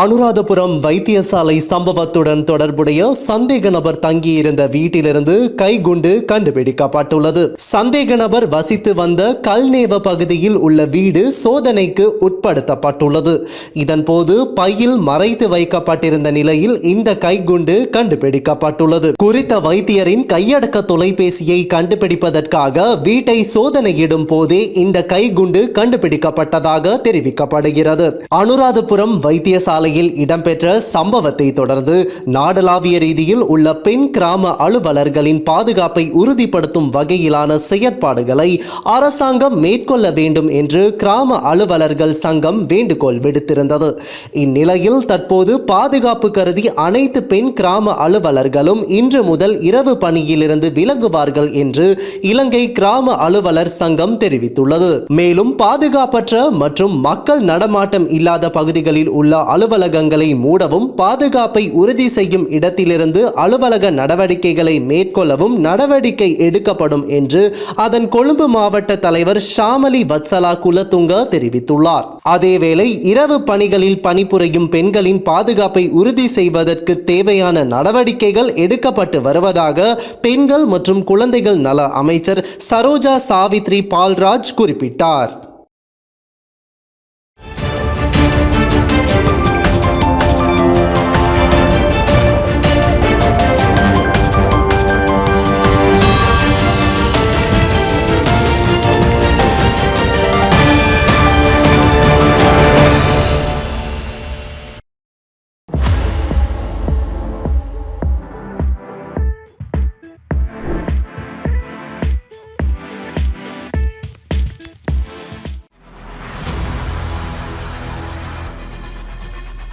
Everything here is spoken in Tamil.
அனுராதபுரம் வைத்தியசாலை சம்பவத்துடன் தொடர்புடைய சந்தேக நபர் தங்கியிருந்த வீட்டிலிருந்து கைகுண்டு கண்டுபிடிக்கப்பட்டுள்ளது. சந்தேக நபர் வசித்து வந்த கல்நேவ பகுதியில் உள்ள வீடு சோதனைக்கு உட்படுத்தப்பட்டுள்ளது. இதன்போது பையில் மறைத்து வைக்கப்பட்டிருந்த நிலையில் இந்த கைகுண்டு கண்டுபிடிக்கப்பட்டுள்ளது. குறித்த வைத்தியரின் கையடக்க தொலைபேசியை கண்டுபிடிப்பதற்காக வீட்டை சோதனையிடும் போதே இந்த கைகுண்டு கண்டுபிடிக்கப்பட்டதாக தெரிவிக்கப்படுகிறது. அனுராதபுரம் வைத்தியசாலை சாலையில் இடம்பெற்ற சம்பவத்தை தொடர்ந்து நாடளாவிய ரீதியில் உள்ள பெண் கிராம அலுவலர்களின் பாதுகாப்பை உறுதிப்படுத்தும் வகையிலான செயற்பாடுகளை அரசாங்கம் மேற்கொள்ள வேண்டும் என்று கிராம அலுவலர்கள் சங்கம் வேண்டுகோள் விடுத்திருந்தது. இந்நிலையில் தற்போது பாதுகாப்பு கருதி அனைத்து பெண் கிராம அலுவலர்களும் இன்று முதல் இரவு பணியிலிருந்து விலகுவார்கள் என்று இலங்கை கிராம அலுவலர் சங்கம் தெரிவித்துள்ளது. மேலும் பாதுகாப்பற்ற மற்றும் மக்கள் நடமாட்டம் இல்லாத பகுதிகளில் உள்ள அலுவலர் அலுவலகங்களை மூடவும் பாதுகாப்பை உறுதி செய்யும் இடத்திலிருந்து அலுவலக நடவடிக்கைகளை மேற்கொள்ளவும் நடவடிக்கை எடுக்கப்படும் என்று அதன் கொழும்பு மாவட்ட தலைவர் ஷாமலி வத்சலா குலத்துங்க தெரிவித்துள்ளார். அதேவேளை இரவு பணிகளில் பணிபுரியும் பெண்களின் பாதுகாப்பை உறுதி செய்வதற்கு தேவையான நடவடிக்கைகள் எடுக்கப்பட்டு வருவதாக பெண்கள் மற்றும் குழந்தைகள் நல அமைச்சர் சரோஜா சாவித்ரி பால்ராஜ் குறிப்பிட்டார்.